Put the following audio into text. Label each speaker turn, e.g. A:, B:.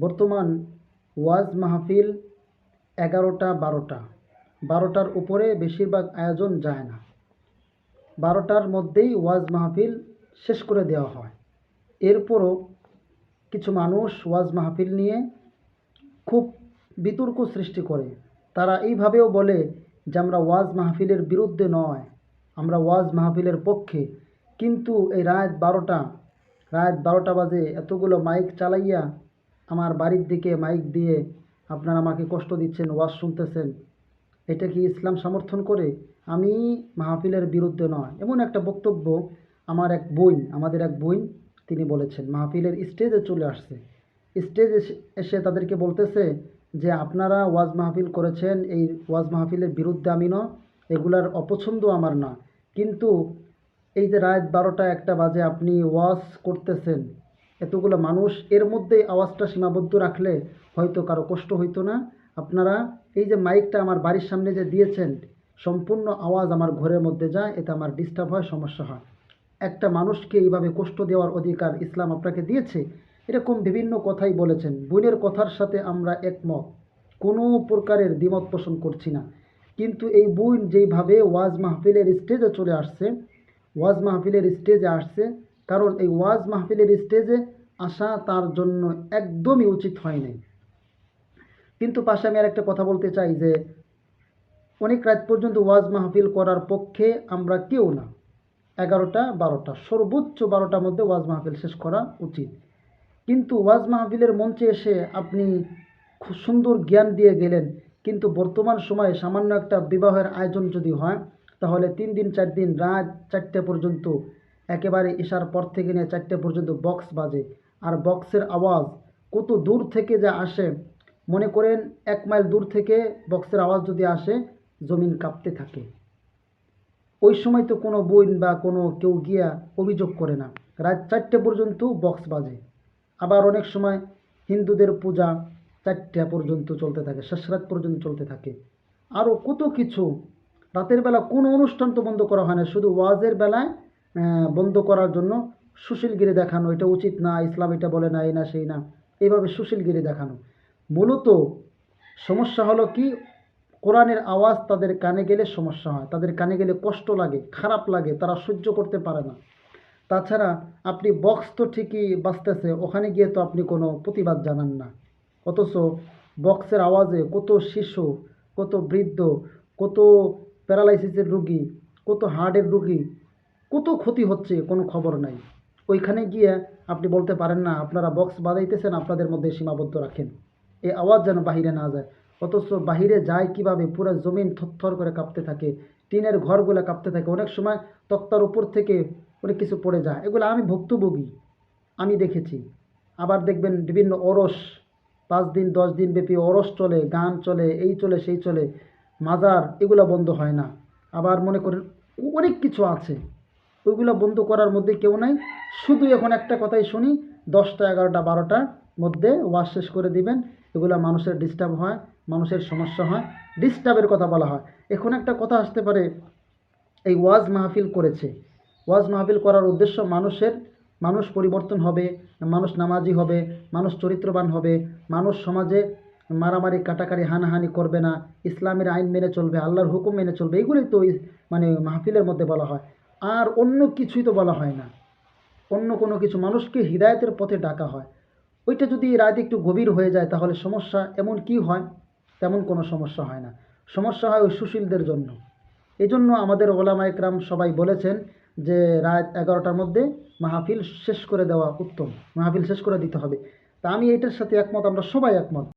A: বর্তমান ওয়াজ মাহফিল এগারোটা, বারোটা। বারোটার উপরে বেশিরভাগ আয়োজন যায় না। বারোটার মধ্যেই ওয়াজ মাহফিল শেষ করে দেওয়া হয়। এরপরও কিছু মানুষ ওয়াজ মাহফিল নিয়ে খুব বিতর্ক সৃষ্টি করে। তারা এইভাবেও বলে যে, আমরা ওয়াজ মাহফিলের বিরুদ্ধে নয়। আমরা ওয়াজ মাহফিলের পক্ষে। কিন্তু এই রাত বারোটা রাত বারোটা বাজে এতগুলো মাইক চালাইয়া আমার বাড়ির দিকে মাইক দিয়ে আপনারা আমাকে কষ্ট দিচ্ছেন, ওয়াজ শুনতেছেন। এটা কি ইসলাম সমর্থন করে? আমি মাহফিলের বিরুদ্ধে নয়। এমন একটা বক্তব্য আমার এক বই আমাদের এক বই তিনি বলেছেন, মাহফিলের স্টেজে চলে আসছে। স্টেজ এসে তাদেরকে বলতেছে যে, আপনারা ওয়াজ মাহফিল করেছেন, এই ওয়াজ মাহফিলের বিরুদ্ধে আমি ন এগুলার অপছন্দ আমার না। কিন্তু এই যে রাত বারোটা একটা বাজে আপনি ওয়াজ করতেছেন এতগুলো মানুষ এর মধ্যে আওয়াজটা সীমাবদ্ধ রাখলে হয়তো কারও কষ্ট হইতো না। আপনারা এই যে মাইকটা আমার বাড়ির সামনে যে দিয়েছেন, সম্পূর্ণ আওয়াজ আমার ঘরের মধ্যে যায়, এতে আমার ডিস্টার্ব হয়, সমস্যা হয়। একটা মানুষকে এইভাবে কষ্ট দেওয়ার অধিকার ইসলাম আপনাকে দিয়েছে, এরকম বিভিন্ন কথাই বলেছেন। বোনের কথার সাথে আমরা একমত, কোনো প্রকারের দ্বিমত পোষণ করছি না। কিন্তু এই বোন যেইভাবে ওয়াজ মাহফিলের স্টেজে চলে আসছে, ওয়াজ মাহফিলের স্টেজে আসছে কারণ এই ওয়াজ মাহফিলের স্টেজে আসা তার জন্য একদমই উচিত হয় নাই। কিন্তু পাশে আমি আরেকটা কথা বলতে চাই যে, অনেক রাত পর্যন্ত ওয়াজ মাহফিল করার পক্ষে আমরা কেউ না। এগারোটা, বারোটা, সর্বোচ্চ বারোটার মধ্যে ওয়াজ মাহফিল শেষ করা উচিত। কিন্তু ওয়াজ মাহফিলের মঞ্চে এসে আপনি খুব সুন্দর জ্ঞান দিয়ে গেলেন, কিন্তু বর্তমান সময়ে সামান্য একটা বিবাহের আয়োজন যদি হয়, তাহলে তিন দিন, চার দিন, রাত চারটে পর্যন্ত একেবারে ইশার পর থেকে নিয়ে চারটে পর্যন্ত বক্স বাজে। আর বক্সের আওয়াজ কত দূর থেকে যে আসে, মনে করেন এক মাইল দূর থেকে বক্সের আওয়াজ যদি আসে, জমিন কাঁপতে থাকে। ওই সময় তো কোনো বইন বা কোনো কেউ গিয়া অভিযোগ করে না। রাত চারটে পর্যন্ত বক্স বাজে। আবার অনেক সময় হিন্দুদের পূজা চারটা পর্যন্ত চলতে থাকে, শেষ রাত পর্যন্ত চলতে থাকে। আরও কত কিছু। রাতের বেলা কোনো অনুষ্ঠান তো বন্ধ করা হয় না, শুধু ওয়াজের বেলায় বন্ধ করার জন্য সুশীলগিরি দেখানো, এটা উচিত না, ইসলাম এটা বলে না এই না, সেই না, এইভাবে সুশীলগিরি দেখানো। মূলত সমস্যা হলো কি, কোরআনের আওয়াজ তাদের কানে গেলে সমস্যা হয়, তাদের কানে গেলে কষ্ট লাগে, খারাপ লাগে, তারা সহ্য করতে পারে না। তাছাড়া আপনি বক্স তো ঠিকই বাঁচতেছে ওখানে গিয়ে তো আপনি কোনো প্রতিবাদ জানান না। অথচ বক্সের আওয়াজে কত শিশু, কত বৃদ্ধ, কত প্যারালাইসিসের রুগী, কত হার্টের রুগী কত ক্ষতি হচ্ছে কোনো খবর নাই। ওইখানে গিয়ে আপনি বলতে পারেন না, আপনারা বক্স বাজাইতেছেন আপনাদের মধ্যে সীমাবদ্ধ রাখেন। এই আওয়াজ যেন বাহিরে না যায়। অথচ বাহিরে যায় কীভাবে? পুরো জমিন থরথর করে কাঁপতে থাকে, টিনের ঘরগুলো কাঁপতে থাকে। অনেক সময় তক্তার উপর থেকে অনেক কিছু পড়ে যায়। এগুলো আমি ভুক্তভোগী, আমি দেখেছি। আবার দেখবেন বিভিন্ন অরস পাঁচ দিন, দশ দিন ব্যাপী অরস চলে, গান চলে, এই চলে, সেই চলে, মাজার, এগুলো বন্ধ হয় না। আবার মনে করেন অনেক কিছু আছে। ওইগুলো বন্ধ করার মধ্যে কেউ নাই। শুধু এখন একটা কথাই শুনি, দশটা, এগারোটা বারোটার মধ্যে ওয়াশ শেষ করে দিবেন। এগুলো মানুষের ডিস্টার্ব হয়, মানুষের সমস্যা হয় ডিস্টার্বের কথা বলা হয়। এখন একটা কথা আসতে পারে, এই ওয়াজ মাহফিল করেছে। ওয়াজ মাহফিল করার উদ্দেশ্য মানুষের, মানুষ পরিবর্তন হবে, মানুষ নামাজি হবে, মানুষ চরিত্রবান হবে, মানুষ সমাজে মারামারি কাটাকারি হানাহানি করবে না, ইসলামের আইন মেনে চলবে, আল্লাহর হুকুম মেনে চলবে এগুলোই তো মানে মাহফিলের মধ্যে বলা হয়। আর অন্য কিছুই তো বলা হয় না। অন্য কোনো কিছু মানুষকে হৃদায়তের পথে ডাকা হয়। ওইটা যদি রাত একটু গভীর হয়ে যায়, তাহলে সমস্যা এমন কি হয়? তেমন কোনো সমস্যা হয় না। সমস্যা হয় ওই সুশীলদের জন্য। এই জন্য আমাদের ওলামা একরাম সবাই বলেছেন যে, রাত এগারোটার মধ্যে মাহফিল শেষ করে দেওয়া উত্তম। মাহফিল শেষ করে দিতে হবে। তা আমি এটার সাথে একমত, আমরা সবাই একমত।